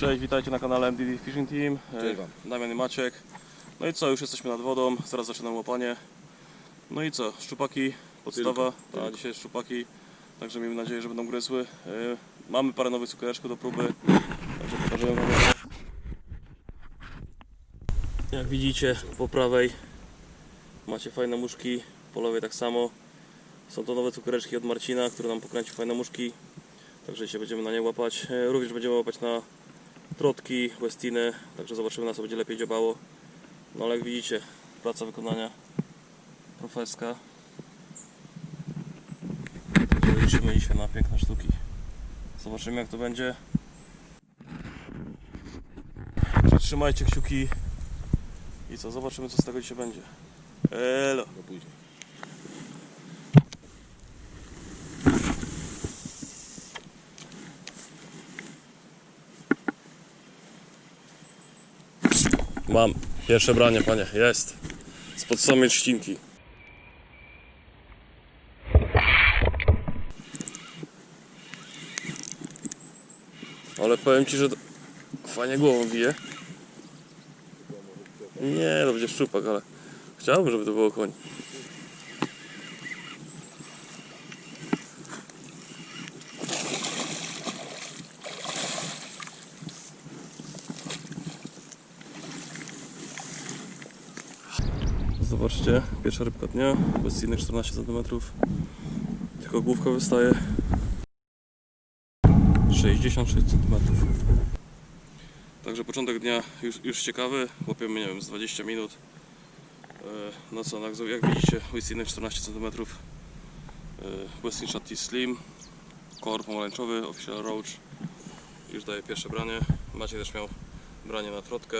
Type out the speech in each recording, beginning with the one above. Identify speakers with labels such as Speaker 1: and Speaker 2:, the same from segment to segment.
Speaker 1: Cześć, witajcie na kanale MDD Fishing Team. E,
Speaker 2: Cześć wam.
Speaker 1: Damian i Maciek. No i co, już jesteśmy nad wodą, zaraz zaczynam łapanie. No i co, szczupaki, podstawa,
Speaker 2: Tylko,
Speaker 1: a dzisiaj szczupaki, także miejmy nadzieję, że będą gryzły. E, Mamy parę nowych cukiereczków do próby, także pokażemy wam. Jak widzicie, po prawej macie fajne muszki, po lewej tak samo. Są to nowe cukiereczki od Marcina, który nam pokręcił fajne muszki. Także dzisiaj będziemy na nie łapać. E, Również będziemy łapać na trotki, westiny, także zobaczymy na co będzie lepiej działało. No ale jak widzicie, praca wykonania profeska. Liczymy dzisiaj na piękne sztuki. Zobaczymy jak to będzie. Trzymajcie kciuki i co, zobaczymy co z tego dzisiaj będzie. Elo!
Speaker 2: Do później.
Speaker 1: Mam. Pierwsze branie, panie. Jest. Spod samej trzcinki. Ale powiem ci, że fajnie głową bije. Nie, to będzie szczupak, ale chciałbym, żeby to było koń. Zobaczcie, pierwsza rybka dnia, bez innych 14 cm. Tylko główka wystaje 66 cm. Także początek dnia już, już ciekawy, łapiemy nie wiem z 20 minut. E, No co, jak- widzicie, Westin 14 cm. Westin Shotty Slim, kolor pomarańczowy, Official Roach. Już daje pierwsze branie. Maciej też miał branie na trotkę.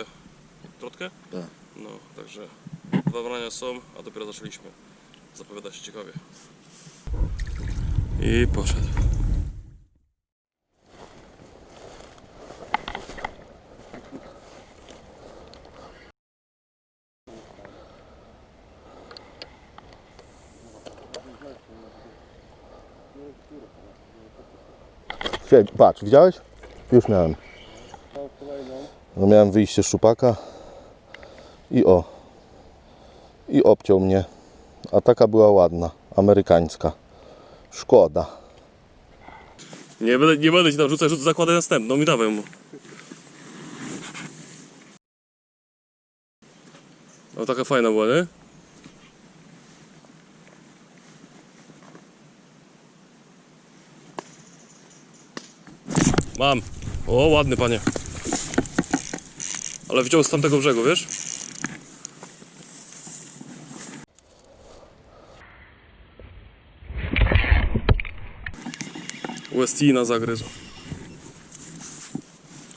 Speaker 1: Trotkę?
Speaker 2: Tak.
Speaker 1: No, także dwa brania są, a dopiero zaczęliśmy. Zapowiada się ciekawie. I poszedł.
Speaker 2: Siedź, patrz, widziałeś? Już miałem. No miałem wyjście z szupaka i o. I obciął mnie. A taka była ładna, amerykańska. Szkoda.
Speaker 1: Nie będę, nie będę ci tam rzucać, rzucę, zakładaj następną i dawaj mu. O, taka fajna była, nie? Mam. O, ładny panie. Ale wziął z tamtego brzegu, wiesz? Westina zagryzł.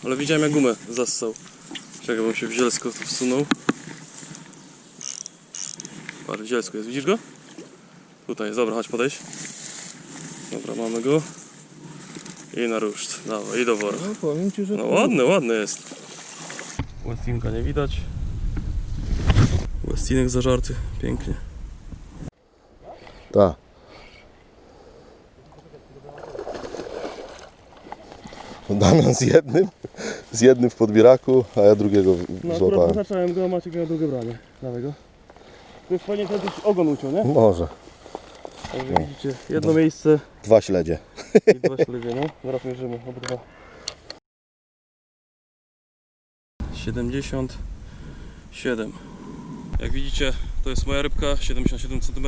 Speaker 1: Ale widziałem jak gumę zassał. Czekaj, bym się w zielsko tu wsunął. Patrz, w zielsku jest, widzisz go? Tutaj jest, dobra, chodź podejść. Dobra, mamy go. I na ruszt, dawaj, i do wora.
Speaker 2: No powiem Ci, że
Speaker 1: No ładny, ładny jest. Westinka nie widać. Westinek zażarty, pięknie.
Speaker 2: Tak. Damian z jednym, z jednym w podbieraku, a ja drugiego w-
Speaker 1: No
Speaker 2: złapałem.
Speaker 1: akurat zacząłem go, Maciek miał drugie branie. Dawaj go. To jest fajnie, że ogon uciął, nie?
Speaker 2: Może.
Speaker 1: Także widzicie, jedno miejsce
Speaker 2: Dwa śledzie.
Speaker 1: i dwa śledzie, no. Zaraz mierzymy obydwa. 77. Jak widzicie, to jest moja rybka, 77 cm.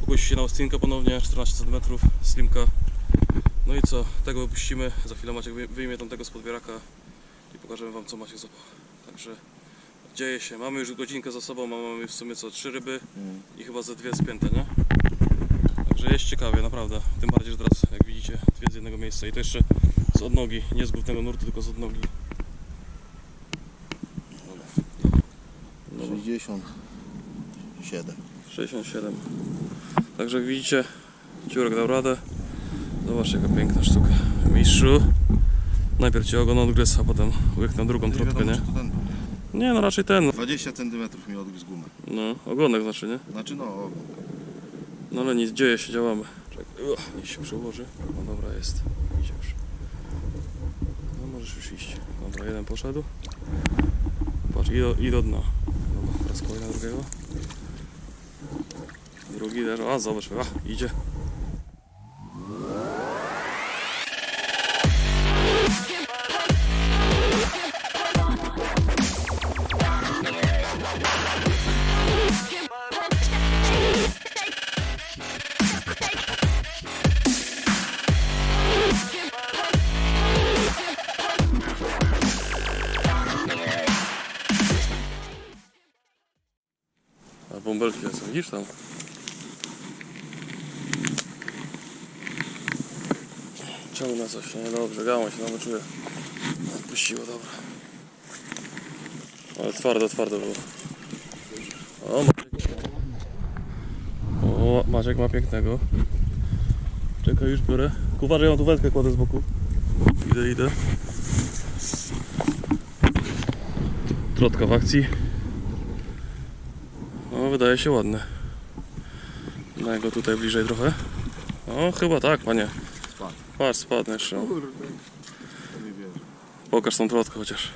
Speaker 1: Pokusi się na ostinkę ponownie, 14 cm, slimka. No i co, tego wypuścimy. Za chwilę Maciek wyj- wyjmie tamtego z podbieraka i pokażemy Wam co Maciek złapał. Także dzieje się. Mamy już godzinkę za sobą, mamy w sumie co, trzy ryby i chyba ze dwie spięte, nie? Także jest ciekawie, naprawdę. Tym bardziej, że teraz, jak widzicie, dwie z jednego miejsca i to jeszcze z odnogi, nie z głównego nurtu, tylko z odnogi. Dobra.
Speaker 2: 67.
Speaker 1: 67. Także jak widzicie, ciurek dał radę. Zobaczcie jaka piękna sztuka. Mistrzu. Najpierw ci ogon odgryzł, a potem łyknął drugą trutkę, nie? Nie, no raczej ten.
Speaker 2: 20 cm mi odgryzł gumę.
Speaker 1: No, ogonek znaczy, nie?
Speaker 2: Znaczy no,
Speaker 1: No ale nic, dzieje się, działamy. Czekaj, uch, niech się przełoży. No dobra, jest. Idzie już. No, no, możesz już iść. Dobra, jeden poszedł. Patrz, i do, i do dna. Dobra, teraz kolejna drugiego. Drugi też, a zobacz, a, idzie. Tam? Ciągnę coś, nie? Dobrze, gałąź się namoczyły. Odpuściło, dobra. Ale twardo, twardo było. O, Maciek. O, Maciek ma pięknego. Czekaj, już biorę. Uważaj, ja tu wędkę kładę z boku. Idę, idę. Trotka w akcji. No, wydaje się ładny. Daj go tutaj bliżej trochę. O, chyba tak, panie.
Speaker 2: Spadł.
Speaker 1: Patrz, spadł jeszcze.
Speaker 2: Kurde. Nie wierzę.
Speaker 1: Pokaż tą trotkę chociaż.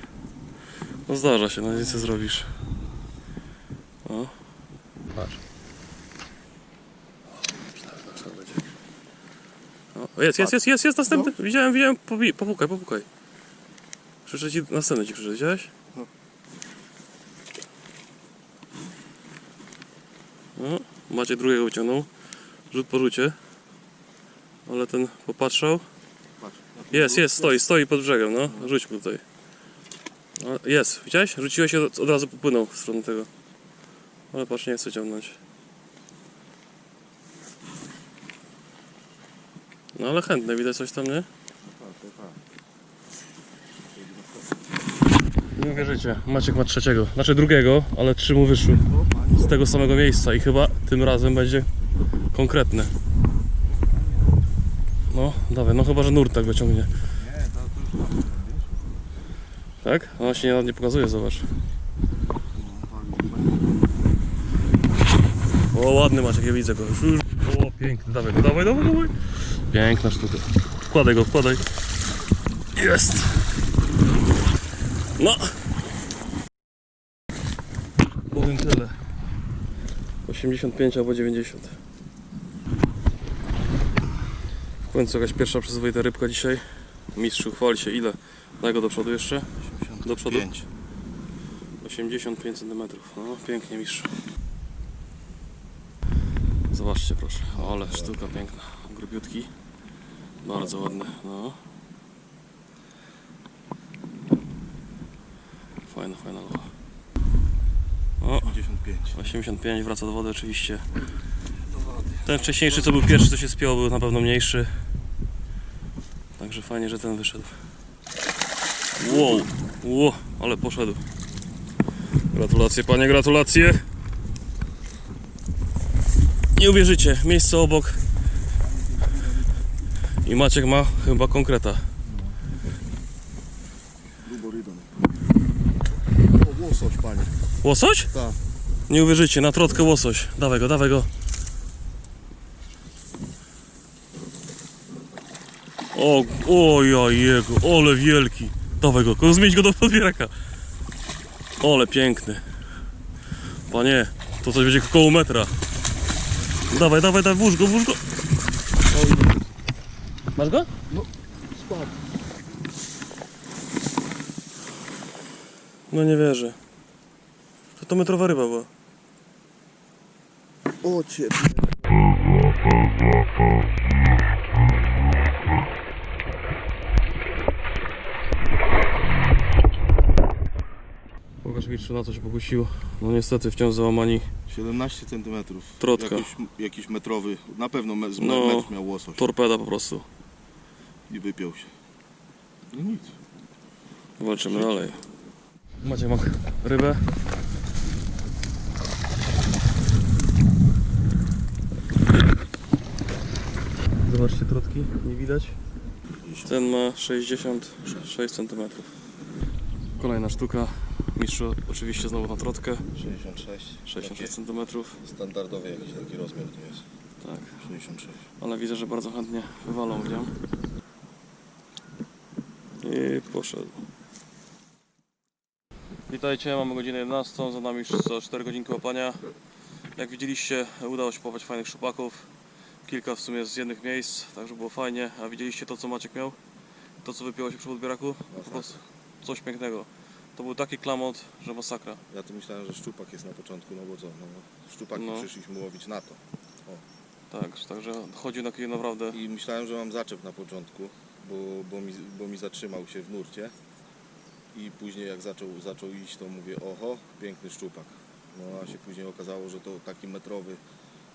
Speaker 1: No zdarza się, no nic co zrobisz. O. Patrz. O, jest, jest, jest, jest, jest następny. Widziałem, widziałem. Pobi- Popukaj, popukaj. Krzyczę ci, następny ci krzyczę, widziałeś?
Speaker 2: No.
Speaker 1: No, Macie drugiego wyciągnął. Rzut po rzucie. Ale ten popatrzał.
Speaker 2: Patrz.
Speaker 1: Jest, jest, stoi, stoi pod brzegiem, no. Rzuć mu tutaj. Jest, widziałeś? Rzuciłeś się, od razu popłynął w stronę tego. Ale patrz, nie chce ciągnąć. No ale chętne, widać coś tam, nie? Nie uwierzycie, Maciek ma trzeciego, znaczy drugiego, ale trzy mu wyszły. Z tego samego miejsca i chyba tym razem będzie konkretny. No, dawaj, no chyba, że nurt tak wyciągnie. Tak? Ona się nie pokazuje, zobacz. O, ładny Maciek, ja widzę go. Już, już. O, piękny, dawaj go, dawaj, dawaj, dawaj. Piękna sztuka. Wkładaj go, wkładaj. Jest. No. Powiem tyle. 85 albo 90. W końcu jakaś pierwsza przyzwoita rybka dzisiaj. Mistrzu, chwali się ile? Daj go do przodu jeszcze. Do przodu.
Speaker 2: 5.
Speaker 1: 85 cm. No, pięknie mistrz. Zobaczcie proszę. Ale sztuka piękna. Grubiutki. Bardzo ładny. No. Fajna, fajna locha. O,
Speaker 2: 55.
Speaker 1: 85 wraca do wody oczywiście. Ten wcześniejszy co był pierwszy co się spiął był na pewno mniejszy. Także fajnie, że ten wyszedł. Wow, wow, ale poszedł. Gratulacje panie, gratulacje. Nie uwierzycie, miejsce obok. I Maciek ma chyba konkreta.
Speaker 2: Luborydon. O, łosoś, panie.
Speaker 1: Łosoś?
Speaker 2: Tak.
Speaker 1: Nie uwierzycie, na trotkę łosoś. Dawaj go, dawaj go. O, o jego, ole wielki. Dawaj go, zmienić go do podbieraka. Ole piękny. Panie, to coś będzie koło metra. Dawaj, dawaj, dawaj, włóż go, włóż go. Masz go?
Speaker 2: Spadł.
Speaker 1: No nie wierzę. To to metrowa ryba była.
Speaker 2: O, ciebie.
Speaker 1: Pokaż mi, czy na co się pokusiło. No niestety wciąż załamani
Speaker 2: 17 cm.
Speaker 1: Trotka.
Speaker 2: Jakiś, jakiś metrowy. Na pewno me, z
Speaker 1: No.
Speaker 2: metr miał łosoś.
Speaker 1: torpeda po prostu.
Speaker 2: I wypiął się. No nic.
Speaker 1: Walczymy dalej. Macie mak rybę. Zobaczcie trotki, nie widać. Ten ma 66 cm. Kolejna sztuka. Mistrzu oczywiście znowu na trotkę.
Speaker 2: 66.
Speaker 1: 66 cm.
Speaker 2: Standardowy jakiś taki rozmiar to jest.
Speaker 1: Tak,
Speaker 2: 66.
Speaker 1: ale widzę, że bardzo chętnie wywalą gdzie. I poszedł. Witajcie, mamy godzinę 11, za nami już co 4 godzinki łapania. Jak widzieliście, udało się połapać fajnych szupaków. Kilka w sumie z jednych miejsc, także było fajnie. A widzieliście to, co Maciek miał? To, co wypiło się przy podbieraku? Po prostu coś pięknego. To był taki klamot, że masakra.
Speaker 2: Ja tu myślałem, że szczupak jest na początku, no bo co, no szczupaki
Speaker 1: No.
Speaker 2: przyszliśmy łowić na to.
Speaker 1: Tak, także chodził na kij naprawdę.
Speaker 2: I myślałem, że mam zaczep na początku, bo, bo, mi, bo mi zatrzymał się w nurcie. I później jak zaczął, zaczął iść, to mówię, oho, piękny szczupak. No a się później okazało, że to taki metrowy,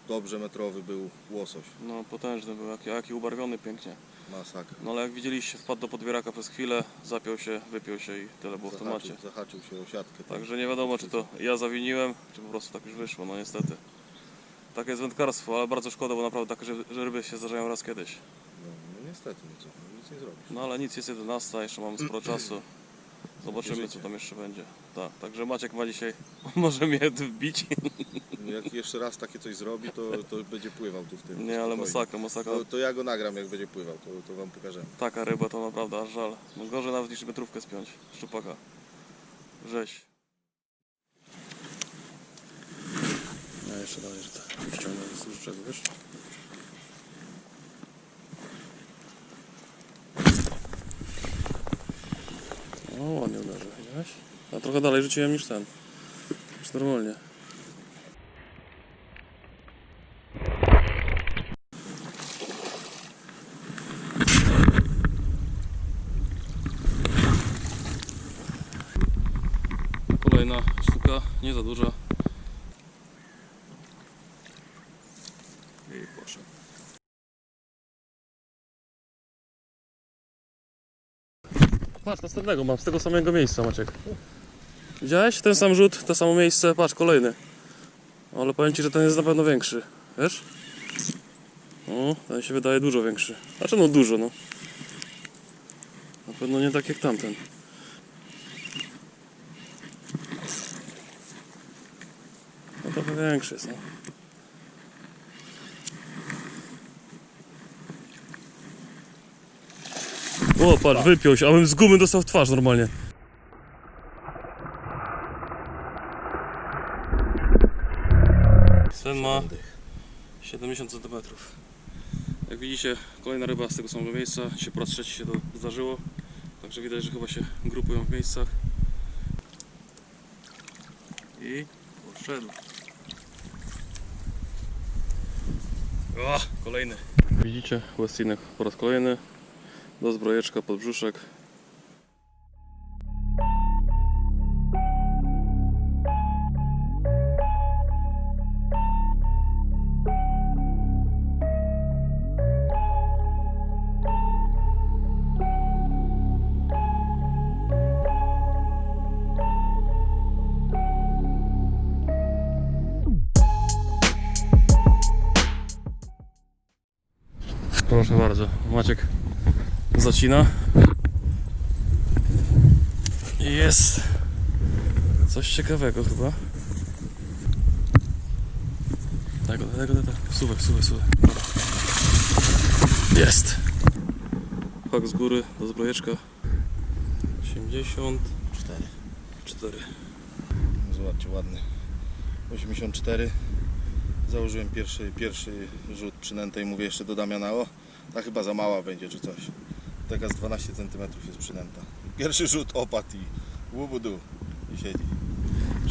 Speaker 2: dobrze metrowy był łosoś.
Speaker 1: No potężny był, jaki, jaki ubarwiony pięknie.
Speaker 2: Masakra.
Speaker 1: No ale jak widzieliście, wpadł do podbieraka przez chwilę, zapiął się, wypiął się i tyle było w temacie.
Speaker 2: Zahaczył, zahaczył się o siatkę.
Speaker 1: Także nie wiadomo, czy to ja zawiniłem, czy po prostu tak już wyszło, no niestety. Takie jest wędkarstwo, ale bardzo szkoda, bo naprawdę takie że ryby się zdarzają raz kiedyś.
Speaker 2: No, no niestety, no co, no, nic nie zrobisz.
Speaker 1: No ale nic, jest 11, jeszcze mamy sporo czasu. Zobaczymy, co tam jeszcze będzie. Tak, także Maciek ma dzisiaj, może mnie wbić.
Speaker 2: Jak jeszcze raz takie coś zrobi, to, to będzie pływał tu w tym.
Speaker 1: Nie, ale masakra, masakra.
Speaker 2: To, to ja go nagram, jak będzie pływał, to, to wam pokażemy.
Speaker 1: Taka ryba to naprawdę aż żal. No gorzej nawet niż metrówkę spiąć, szczupaka. Rzeź. No jeszcze dalej, że tak ściągnę z wiesz? O, ładnie uderzył, widziałeś? A trochę dalej rzuciłem niż ten. Już normalnie. Kolejna sztuka, nie za duża. I poszedł. Patrz, następnego mam z tego samego miejsca, Maciek. Widziałeś? Ten sam rzut, to samo miejsce, patrz, kolejny. Ale powiem Ci, że ten jest na pewno większy. Wiesz? O, ten się wydaje dużo większy. Znaczy no dużo, no. Na pewno nie tak jak tamten. No trochę większy jest, no. O, patrz, wypiął się, a bym z gumy dostał w twarz normalnie. Ten ma 70 cm. Jak widzicie, kolejna ryba z tego samego miejsca. Dzisiaj po raz trzeci się to zdarzyło. Także widać, że chyba się grupują w miejscach. I poszedł. O, kolejny. Widzicie, Westinek po raz kolejny. Do zbrojeczka pod brzuszek. Proszę bardzo, Maciek zacina. Jest coś ciekawego chyba. Tego, tego, tego. Suwaj, suwaj, suwaj. Dobra. Jest. Hak z góry do zbrojeczka. 84. 4.
Speaker 2: Zobaczcie, ładny. 84. Założyłem pierwszy, pierwszy rzut przynętej, mówię jeszcze do Damiana, o, ta chyba za mała będzie czy coś. Taka z 12 cm jest przynęta. Pierwszy rzut opadł i łubudu i siedzi.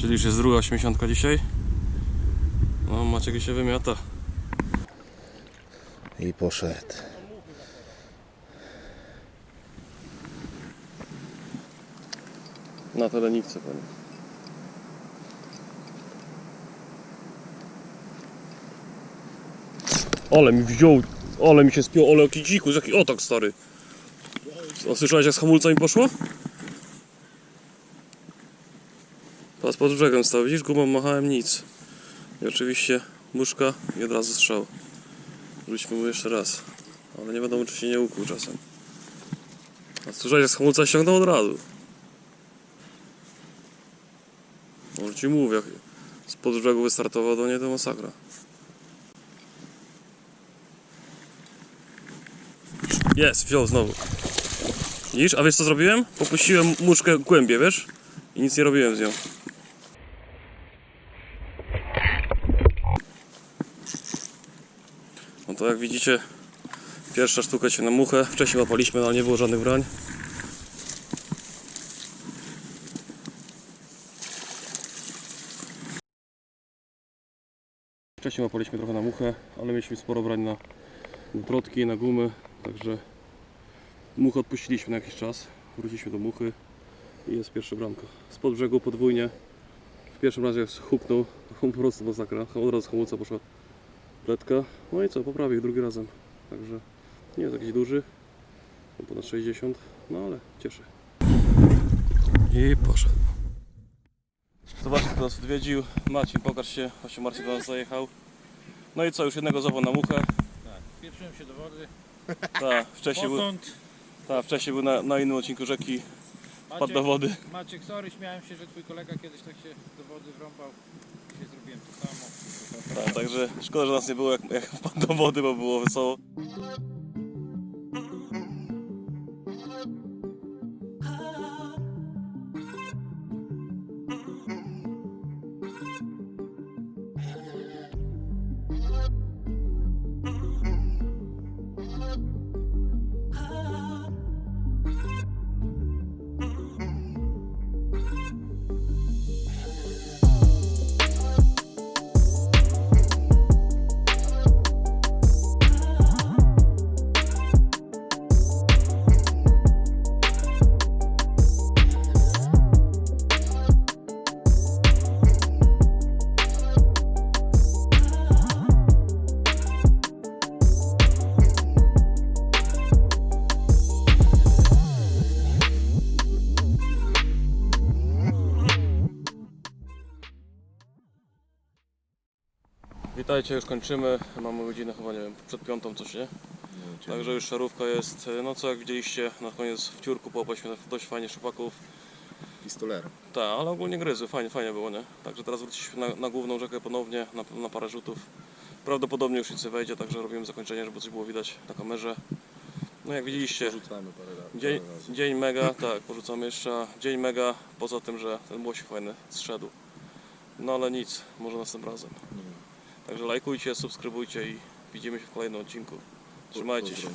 Speaker 1: Czyli już jest druga 80 dzisiaj. No, Maciek się wymiata.
Speaker 2: I poszedł.
Speaker 1: Na teleniwce pewnie. Ole mi wziął, ole mi się spiął, ole jaki dzikus, jaki otok stary. O, słyszałeś jak z hamulca mi poszło? Pas pod brzegiem stał, widzisz, gumą machałem nic. I oczywiście muszka i od razu strzał. Rzućmy mu jeszcze raz. Ale nie wiadomo czy się nie ukuł czasem. A słyszałeś jak z hamulca ściągnął od razu. Może ci mówię, jak spod brzegu wystartował, to nie to masakra. Jest, wziął znowu. Widzisz? A wiesz co zrobiłem? Popuściłem muszkę głębiej, wiesz? I nic nie robiłem z nią. No to jak widzicie, pierwsza sztuka się na muchę. Wcześniej łapaliśmy, no ale nie było żadnych brań. Wcześniej łapaliśmy trochę na muchę, ale mieliśmy sporo brań na trotki, na gumy, także muchę odpuściliśmy na jakiś czas. Wróciliśmy do muchy i jest pierwsza bramka. Spod brzegu podwójnie. W pierwszym razie hupnął, po prostu masakra. Od razu hamulca poszła pletka. No i co, poprawił drugi razem. Także nie jest jakiś duży, ponad 60, no ale cieszę. I poszedł. Zobaczcie, kto nas odwiedził. Marcin, pokaż się. Właśnie Marcin do nas zajechał. No i co, już jednego zawał na muchę.
Speaker 3: Tak, pieprzyłem się do wody.
Speaker 1: Tak, wcześniej był, ta, wcześniej był na, na innym odcinku rzeki, wpadł do wody.
Speaker 3: Maciek, sorry, śmiałem się, że twój kolega kiedyś tak się do wody wrąbał. Dzisiaj zrobiłem to samo.
Speaker 1: Tak, także szkoda, że nas nie było jak, jak wpadł do wody, bo było wesoło. Witajcie, już kończymy. Mamy godzinę chyba, nie wiem, przed piątą coś, nie? Także już szarówka jest, no co jak widzieliście, na koniec w ciurku połapaliśmy dość fajnie szupaków.
Speaker 4: Pistolero.
Speaker 1: Tak, ale ogólnie gryzły, fajnie, fajnie było, nie? Także teraz wróciliśmy na, na główną rzekę ponownie, na, na parę rzutów. Prawdopodobnie już nic nie wejdzie, także robimy zakończenie, żeby coś było widać na kamerze. No jak widzieliście,
Speaker 4: Rzucamy parę razy.
Speaker 1: dzień, dzień mega, tak, porzucamy jeszcze, dzień mega, poza tym, że ten łosik fajny zszedł. No ale nic, może następnym razem. Także lajkujcie, subskrybujcie i widzimy się w kolejnym odcinku. Trzymajcie się.